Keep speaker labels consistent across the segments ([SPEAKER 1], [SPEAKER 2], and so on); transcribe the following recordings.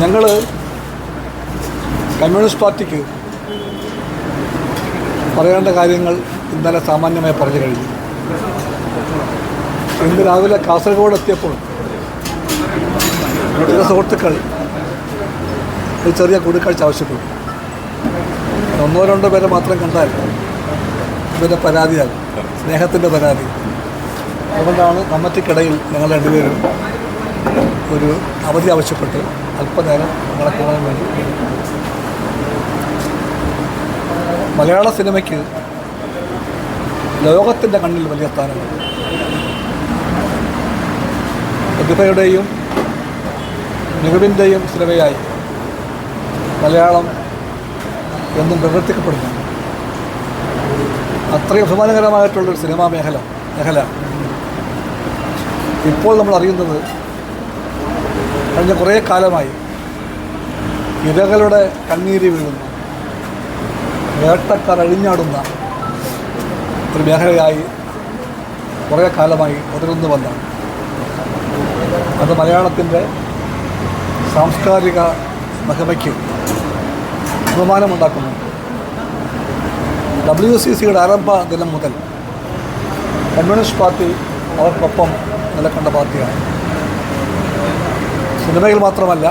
[SPEAKER 1] ഞങ്ങൾ കമ്മ്യൂണിസ്റ്റ് പാർട്ടിക്ക് പറയേണ്ട കാര്യങ്ങൾ ഇന്നലെ സാമാന്യമായി പറഞ്ഞു കഴിഞ്ഞു. ഇന്ന് രാവിലെ കാസർഗോഡ് എത്തിയപ്പോൾ ചില സുഹൃത്തുക്കൾ ഒരു ചെറിയ കൂടിക്കാഴ്ച ആവശ്യപ്പെട്ടു. ഒന്നോ രണ്ടോ പേരെ മാത്രം കണ്ടാൽ ഇവരുടെ പരാതിയാകും സ്നേഹത്തിന്റെ പരാതി. അതുകൊണ്ടാണ് കമ്മറ്റിക്കിടയിൽ ഞങ്ങൾ രണ്ടുപേരും ഒരു അവധി ആവശ്യപ്പെട്ട് അല്പനേരം നിങ്ങളെ കാണാൻ വേണ്ടി മലയാള സിനിമയ്ക്ക് ലോകത്തിന്റെ കണ്ണിൽ വലിയ സ്ഥാനമുണ്ട്. പ്രതിഭയുടെയും മികവിന്റെയും സിനിമയായി മലയാളം എന്നും പ്രവർത്തിക്കപ്പെടുന്നു. അത്രയും അഭിമാനകരമായിട്ടുള്ളൊരു സിനിമാ മേഖല മേഖല. ഇപ്പോൾ നമ്മൾ അറിയുന്നത് കഴിഞ്ഞ കുറേ കാലമായി ഇരകളുടെ കണ്ണീര് വീഴുന്ന. വേട്ടക്കാർ അഴിഞ്ഞാടുന്ന ഒരു മേഖലയായി കുറേ കാലമായി തുടരുന്നു വന്ന അത് മലയാളത്തിന്റെ സാംസ്കാരിക മഹിമയ്ക്ക് അഭിമാനമുണ്ടാക്കുന്നു ഡബ്ല്യു സി സിയുടെ ആരംഭ ദിനം മുതൽ കമ്മ്യൂണിസ്റ്റ് പാർട്ടി അവർക്കൊപ്പം നിലക്കണ്ട പാർട്ടിയാണ്. സിനിമയിൽ മാത്രമല്ല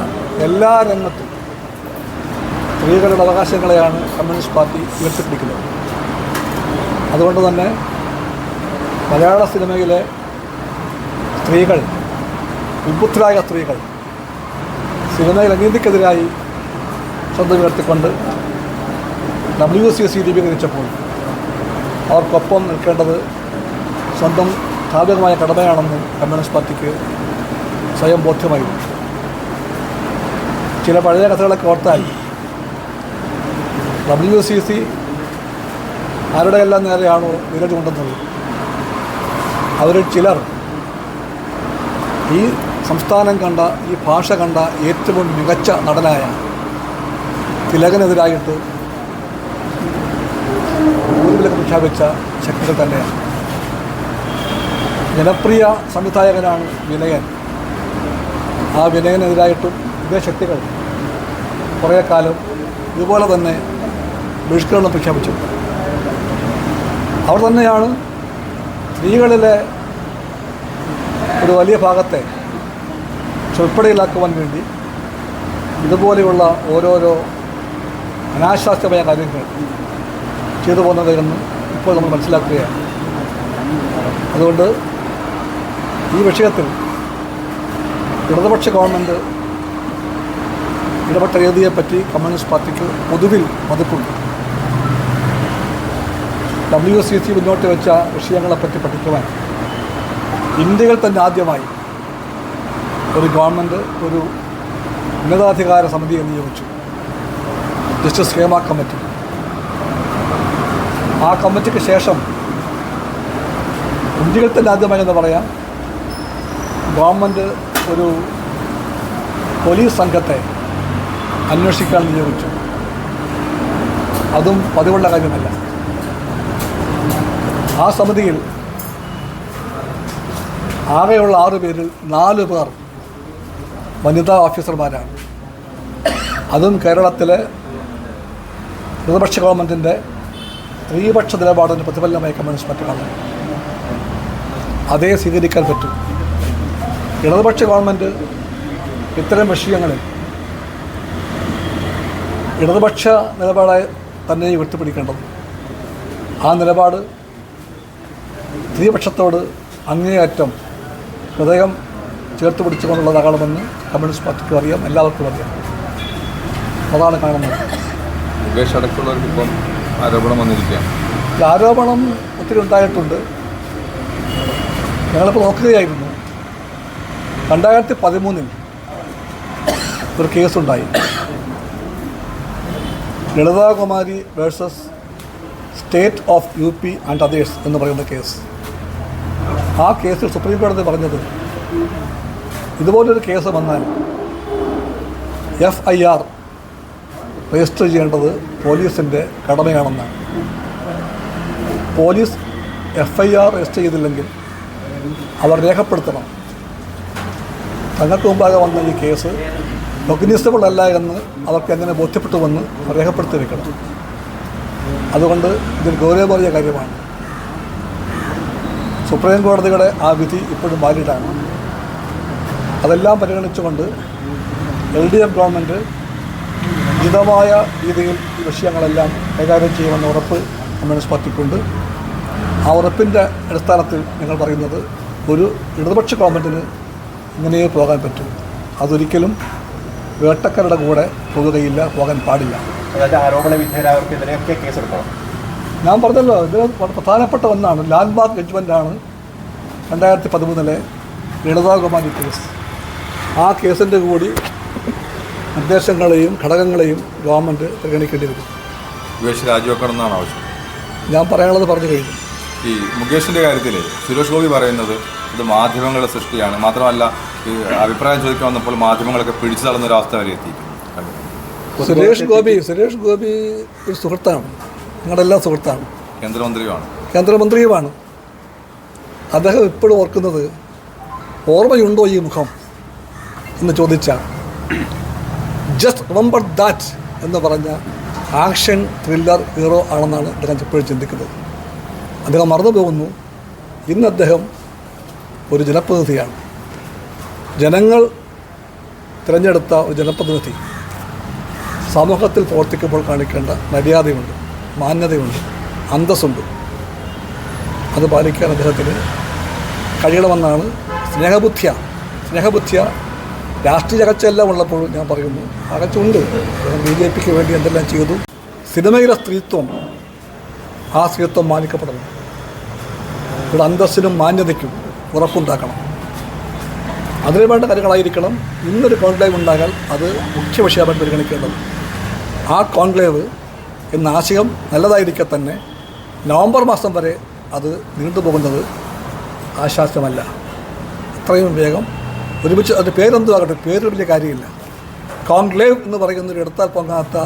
[SPEAKER 1] എല്ലാ രംഗത്തും സ്ത്രീകളുടെ അവകാശങ്ങളെയാണ് കമ്മ്യൂണിസ്റ്റ് പാർട്ടി ഉയർത്തിപ്പിടിക്കുന്നത്. അതുകൊണ്ട് തന്നെ മലയാള സിനിമയിലെ സ്ത്രീകൾ വിബുദ്ധരായ സ്ത്രീകൾ സിനിമയിൽ അനീതിക്കെതിരായി ശ്രദ്ധ ഉയർത്തിക്കൊണ്ട് ഡബ്ല്യു സി സി രൂപീകരിച്ചപ്പോൾ അവർക്കൊപ്പം നിൽക്കേണ്ടത് സ്വന്തം സ്ഥാപിതമായ കടമയാണെന്ന് കമ്മ്യൂണിസ്റ്റ് പാർട്ടിക്ക് സ്വയം ബോധ്യമായിരുന്നു. ചില പഴയ കഥകളൊക്കെ ഓർത്താൽ ഡബ്ല്യു സി സി ആരുടെ എല്ലാം നേരെയാണോ വിരൽ കൊണ്ടുവന്നത് അവരിൽ ചിലർ ഈ സംസ്ഥാനം കണ്ട ഈ ഭാഷ കണ്ട ഏറ്റവും മികച്ച നടനായ തിലകനെതിരായിട്ട് ഊരിലൊക്കെ പ്രഖ്യാപിച്ച ശക്തികൾ തന്നെയാണ്. ജനപ്രിയ സംവിധായകനാണ് വിനയൻ. ആ വിനയനെതിരായിട്ടും ഇതേ ശക്തികൾ കുറേ കാലം ഇതുപോലെ തന്നെ ബഹിഷ്കരണം പ്രഖ്യാപിച്ചു. അവർ തന്നെയാണ് സ്ത്രീകളിലെ ഒരു വലിയ ഭാഗത്തെ ചൊൽപ്പടയിലാക്കുവാൻ വേണ്ടി ഇതുപോലെയുള്ള ഓരോരോ അനാശാസ്യമായ കാര്യങ്ങൾ ചെയ്തു പോകുന്നത് എന്ന് ഇപ്പോൾ നമ്മൾ മനസ്സിലാക്കുകയാണ്. അതുകൊണ്ട് ഈ വിഷയത്തിൽ ഇടതുപക്ഷ ഗവൺമെന്റ് ഇടപെട്ട രീതിയെപ്പറ്റി കമ്മ്യൂണിസ്റ്റ് പാർട്ടിക്ക് പൊതുവിൽ മതിപ്പുണ്ട്. ഡബ്ല്യു സി സി മുന്നോട്ട് വെച്ച വിഷയങ്ങളെപ്പറ്റി പഠിക്കുവാൻ ഇന്ത്യയിൽ തന്നെ ആദ്യമായി ഒരു ഗവൺമെന്റ് ഒരു ഉന്നതാധികാര സമിതിയെ നിയോഗിച്ചു. ജസ്റ്റിസ് ഹേമ കമ്മിറ്റി ആ കമ്മിറ്റിക്ക് ശേഷം ഇന്ത്യയിൽ തന്നെ ആദ്യമായി എന്ന് പറയാം ഗവൺമെന്റ് ഒരു പോലീസ് സംഘത്തെ അന്വേഷിക്കാൻ നിയോഗിച്ചു. അതും പതിവുള്ള കാര്യമല്ല. ആ സമിതിയിൽ ആകെയുള്ള ആറ് പേരിൽ നാല് പേർ വനിതാ ഓഫീസർമാരാണ്. അതും കേരളത്തിലെ പ്രതിപക്ഷ ഗവൺമെന്റിന്റെ സ്ത്രീപക്ഷ നിലപാടിന് പ്രതിഫലനമായി കമ്മ്യൂണിസ്റ്റ് പാർട്ടി കാണുന്നു അതേ സ്വീകരിക്കാൻ പറ്റും. ഇടതുപക്ഷ ഗവൺമെന്റ് ഇത്തരം വിഷയങ്ങളിൽ ഇടതുപക്ഷ നിലപാടായി തന്നെ ഉയർത്തിപ്പിടിക്കേണ്ടത്. ആ നിലപാട് സ്ത്രീപക്ഷത്തോട് അങ്ങേയറ്റം ഹൃദയം ചേർത്ത് പിടിച്ചുകൊണ്ടുള്ളതാകണമെന്ന് കമ്മ്യൂണിസ്റ്റ് പാർട്ടിക്ക് അറിയാം എല്ലാവർക്കും അറിയാം. അതാണ് കാണുന്നത്
[SPEAKER 2] മുകേഷ് ആരോപണം വന്നിരിക്കുകയാണ്.
[SPEAKER 1] ആരോപണം ഒത്തിരി ഉണ്ടായിട്ടുണ്ട്. ഞങ്ങളിപ്പോൾ നോക്കുകയായിരുന്നു. രണ്ടായിരത്തി പതിമൂന്നിൽ ഒരു കേസുണ്ടായി. Lalita Kumari versus state of U P and others എന്ന് പറയുന്ന കേസ്. ആ കേസിൽ സുപ്രീം കോടതി പറഞ്ഞത് ഇതുപോലൊരു കേസ് വന്നാൽ എഫ് ഐ ആർ രജിസ്റ്റർ ചെയ്യേണ്ടത് പോലീസിന്റെ കടമയാണെന്നാണ്. Police F I R register ചെയ്തില്ലെങ്കിൽ അവർ രേഖപ്പെടുത്തണം. തങ്ങൾക്ക് മുമ്പാകെ വന്ന ഈ കേസ് കൊഗ്നിസബിൾ അല്ല എന്ന് അവർക്ക് എങ്ങനെ ബോധ്യപ്പെട്ടുവെന്ന് രേഖപ്പെടുത്തി വെക്കണം അതുകൊണ്ട് ഇതൊരു ഗൗരവമേറിയ കാര്യമാണ്. സുപ്രീം കോടതിയുടെ ആ വിധി ഇപ്പോഴും വാലിഡാണ്. അതെല്ലാം പരിഗണിച്ചുകൊണ്ട് എൽ ഡി എഫ് ഗവൺമെന്റ് ഉചിതമായ രീതിയിൽ ഈ വിഷയങ്ങളെല്ലാം കൈകാര്യം ചെയ്യുമെന്ന ഉറപ്പ് കമ്മ്യൂണിസ്റ്റ് പാർട്ടിക്കുണ്ട്. ആ ഉറപ്പിന്റെ അടിസ്ഥാനത്തിൽ നിങ്ങൾ പറയുന്നത് ഒരു ഇടതുപക്ഷ ഗവൺമെന്റിന് ഇങ്ങനെയേ പോകാൻ പറ്റും. അതൊരിക്കലും വേട്ടക്കാരുടെ കൂടെ പോകുകയില്ല പോകാൻ പാടില്ല.
[SPEAKER 3] അതായത് ആരോപണ വിധേയരായവർക്കെതിരെയൊക്കെ കേസെടുക്കണം.
[SPEAKER 1] ഞാൻ പറഞ്ഞല്ലോ ഇത് പ്രധാനപ്പെട്ട ഒന്നാണ്. ലാൻഡ് മാർക്ക് ജഡ്ജ്മെന്റാണ് രണ്ടായിരത്തി പതിമൂന്നിലെ ലളിതാകുമാരി കേസ്. ആ കേസിന്റെ കൂടി നിർദ്ദേശങ്ങളെയും ഘടകങ്ങളെയും ഗവൺമെന്റ് പരിഗണിക്കേണ്ടി വരും.
[SPEAKER 2] രാജിവെക്കണം എന്നാണ് ആവശ്യം.
[SPEAKER 1] ഞാൻ പറയാനുള്ളത് പറഞ്ഞു കഴിഞ്ഞു.
[SPEAKER 2] ഈ മുകേഷിന്റെ കാര്യത്തിൽ സുരേഷ് ഗോപി പറയുന്നത് ഇത് മാധ്യമങ്ങളുടെ സൃഷ്ടിയാണ്. മാത്രമല്ല ഈ അഭിപ്രായം ചോദിക്കാൻ വന്നപ്പോൾ മാധ്യമങ്ങളൊക്കെ പിടിച്ചു തള്ളുന്ന ഒരു അവസ്ഥ വരെ എത്തി
[SPEAKER 1] സുരേഷ് ഗോപി സുരേഷ് ഗോപി ഒരു സുഹൃത്താണ്. ഞങ്ങളെല്ലാം സുഹൃത്താണ്.
[SPEAKER 2] കേന്ദ്രമന്ത്രിയുമാണ്.
[SPEAKER 1] കേന്ദ്രമന്ത്രിയുമാണ്. അദ്ദേഹം ഇപ്പോഴും ഓർക്കുന്നത് ഓർമ്മയുണ്ടോ ഈ മുഖം? എന്ന് ചോദിച്ചാൽ ജസ്റ്റ് റിമെമ്പർ ദാറ്റ് എന്ന് പറഞ്ഞ ആക്ഷൻ ത്രില്ലർ ഹീറോ ആണെന്നാണ് അദ്ദേഹം ഇപ്പോഴും ചിന്തിക്കുന്നത്. അദ്ദേഹം മറന്നു പോകുന്നു. ഇന്ന് അദ്ദേഹം ഒരു ജനപ്രതിനിധിയാണ്. ജനങ്ങൾ തിരഞ്ഞെടുത്ത ഒരു ജനപ്രതിനിധി. സമൂഹത്തിൽ പ്രവർത്തിക്കുമ്പോൾ കാണിക്കേണ്ട മര്യാദയുണ്ട് മാന്യതയുണ്ട് അന്തസ്സുണ്ട്. അത് പാലിക്കാൻ അദ്ദേഹത്തിന് കഴിയണമെന്നാണ് സ്നേഹബുദ്ധിയ സ്നേഹബുദ്ധിയ രാഷ്ട്രീയ അകച്ചെല്ലാം ഉള്ളപ്പോഴും ഞാൻ പറയുന്നു അകച്ചുണ്ട് ബി ജെ പിക്ക് വേണ്ടി എന്തെല്ലാം ചെയ്തു? സിനിമയിലെ സ്ത്രീത്വം ആ സ്ത്രീത്വം മാനിക്കപ്പെടണം. ഇവിടെ അന്തസ്സിനും മാന്യതയ്ക്കും ഉറപ്പുണ്ടാക്കണം. അതിന് വേണ്ട കാര്യങ്ങളായിരിക്കണം. ഇന്നൊരു കോൺക്ലേവ് ഉണ്ടാകാൻ അത് മുഖ്യ വിഷയമായിട്ട് പരിഗണിക്കേണ്ടത്. ആ കോൺക്ലേവ് എന്ന ആശയം നല്ലതായിരിക്കെ തന്നെ നവംബർ മാസം വരെ അത് നീണ്ടുപോകുന്നത് ആശ്വാസമല്ല അത്രയും വേഗം ഒരുമിച്ച് അതിന്റെ പേരെന്തും ആകട്ടെ പേര് വലിയ കാര്യമില്ല. കോൺക്ലേവ് എന്ന് പറയുന്ന ഒരു എടുത്താൽ പൊങ്ങാത്ത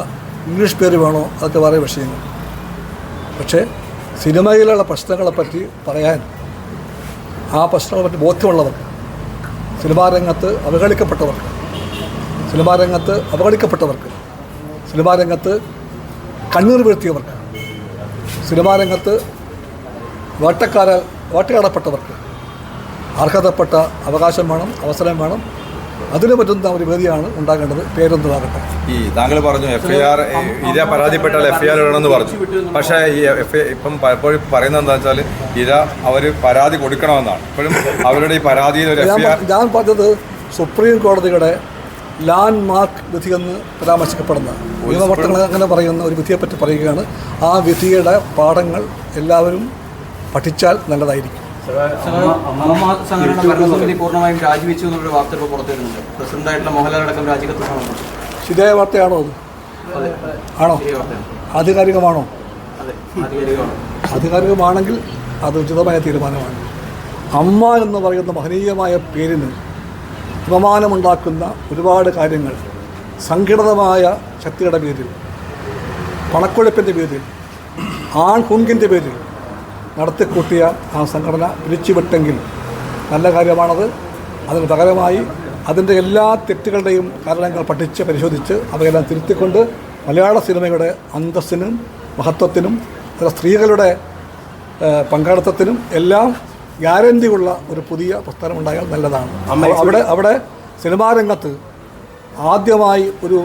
[SPEAKER 1] ഇംഗ്ലീഷ് പേര് വേണോ? അതൊക്കെ വേറെ വിഷയങ്ങൾ. പക്ഷേ സിനിമയിലുള്ള പ്രശ്നങ്ങളെപ്പറ്റി പറയാൻ ആ പ്രശ്നങ്ങളെപ്പറ്റി ബോധ്യമുള്ളവർക്ക് സിനിമാ രംഗത്ത് അവഗണിക്കപ്പെട്ടവർക്ക് സിനിമാ രംഗത്ത് അവഗണിക്കപ്പെട്ടവർക്ക് സിനിമാ രംഗത്ത് കണ്ണീർ വീഴ്ത്തിയവർക്ക് സിനിമാ രംഗത്ത് വേട്ടക്കാരാൽ വേട്ടയാടപ്പെട്ടവർക്ക് അർഹതപ്പെട്ട അവകാശം വേണം അവസരം വേണം അതിന് പറ്റുന്ന ഒരു വേദിയാണ് ഉണ്ടാകേണ്ടത്. പേരൊന്നുമാകട്ടെ
[SPEAKER 2] ഈ താങ്കൾ പറഞ്ഞു എഫ് ഐ ആർ ഇര പരാതിപ്പെട്ടാൽ എഫ് ഐ ആർ ഇടണമെന്ന് പറഞ്ഞു. പക്ഷേ ഈ എഫ് ഐ ഇപ്പം പലപ്പോഴും പറയുന്നത് എന്താ വെച്ചാൽ ഇര അവർ പരാതി കൊടുക്കണമെന്നാണ്. ഇപ്പോഴും അവരുടെ ഈ പരാതിയിൽ ഒരു
[SPEAKER 1] ഞാൻ
[SPEAKER 2] എഫ് ഐ ആർ
[SPEAKER 1] ഞാൻ പറഞ്ഞത് സുപ്രീം കോടതിയുടെ ലാൻഡ് മാർക്ക് വിധിയെന്ന് പരാമർശിക്കപ്പെടുന്ന നിയമവർത്തങ്ങൾ അങ്ങനെ പറയുന്ന ഒരു വിധിയെപ്പറ്റി പറയുകയാണ്. ആ വിധിയുടെ പാഠങ്ങൾ എല്ലാവരും പഠിച്ചാൽ നല്ലതായിരിക്കും.
[SPEAKER 4] അമ്മ സംഘടന ഭരണസമിതി പൂർണമായും രാജിവെച്ചു എന്നുള്ള വാർത്ത ഇപ്പോൾ പുറത്തു വരുന്നുണ്ട് പ്രസിഡന്റായിട്ടുള്ള മോഹൻലാൽ അടക്കം രാജിക്കത്ത്
[SPEAKER 1] ശരിയായ വാർത്തയാണോ അത്? ആണോ? ആധികാരികമാണോ? ആധികാരികമാണെങ്കിൽ അത് ഉചിതമായ തീരുമാനമാണ്. അമ്മ എന്ന് പറയുന്ന മഹനീയമായ പേരിന് അപമാനമുണ്ടാക്കുന്ന ഒരുപാട് കാര്യങ്ങൾ സംഘടിതമായ ശക്തിയുടെ പേരിൽ പണക്കൊഴുപ്പിന്റെ പേരിൽ ആൺഹുങ്കിന്റെ പേരിൽ നടത്തിക്കൂട്ടിയ ആ സംഘടന പിരിച്ചുവിട്ടെങ്കിൽ നല്ല കാര്യമാണത്. അതിന് പകരമായി അതിന്റെ എല്ലാ തെറ്റുകളുടെയും കാരണങ്ങൾ പഠിച്ച് പരിശോധിച്ച് അവയെല്ലാം തിരുത്തിക്കൊണ്ട് മലയാള സിനിമയുടെ അന്തസ്സിനും മഹത്വത്തിനും അതിലെ സ്ത്രീകളുടെ പങ്കാളിത്തത്തിനും എല്ലാം ഗ്യാരണ്ടിയുള്ള ഒരു പുതിയ പ്രസ്ഥാനം ഉണ്ടായാൽ നല്ലതാണ്. അവിടെ അവിടെ സിനിമാ രംഗത്ത് ആദ്യമായി ഒരു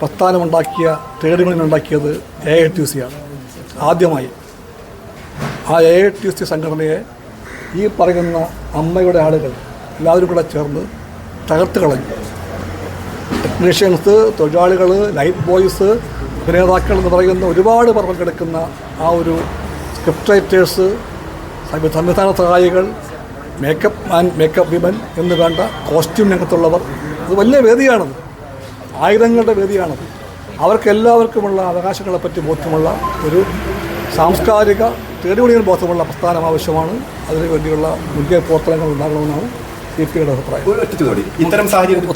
[SPEAKER 1] പ്രസ്ഥാനമുണ്ടാക്കിയ ട്രേഡ് യൂണിയൻ ഉണ്ടാക്കിയത് എ ഐ ടി സിയാണ് ആദ്യമായി. ആ എ ടി സി സംഘടനയെ ഈ പറയുന്ന അമ്മയുടെ ആളുകൾ എല്ലാവരും കൂടെ ചേർന്ന് തകർത്ത് കളഞ്ഞു. ടെക്നീഷ്യൻസ് തൊഴിലാളികൾ ലൈറ്റ് ബോയ്സ് അഭിനേതാക്കൾ എന്ന് പറയുന്ന ഒരുപാട് പേർ പങ്കെടുക്കുന്ന ആ ഒരു സ്ക്രിപ്റ്റ് റൈറ്റേഴ്സ് സംവിധാന സഹായികൾ മേക്കപ്പ് മാൻ മേക്കപ്പ് വിമൻ എന്ന് വേണ്ട കോസ്റ്റ്യൂം രംഗത്തുള്ളവർ. അത് വലിയ വേദിയാണത്. ആയിരങ്ങളുടെ വേദിയാണത്. അവർക്കെല്ലാവർക്കുമുള്ള അവകാശങ്ങളെപ്പറ്റി ബോധ്യമുള്ള ഒരു സാംസ്കാരിക ട്രേഡ് യൂണിയൻ ബോധമുള്ള പ്രസ്ഥാനം ആവശ്യമാണ്. അതിനുവേണ്ടിയുള്ള മുൻകൈ പ്രവർത്തനങ്ങൾ ഉണ്ടാകണമെന്നാണ് സി പി ഐയുടെ അഭിപ്രായം.
[SPEAKER 3] ഇത്തരം സാഹചര്യത്തിൽ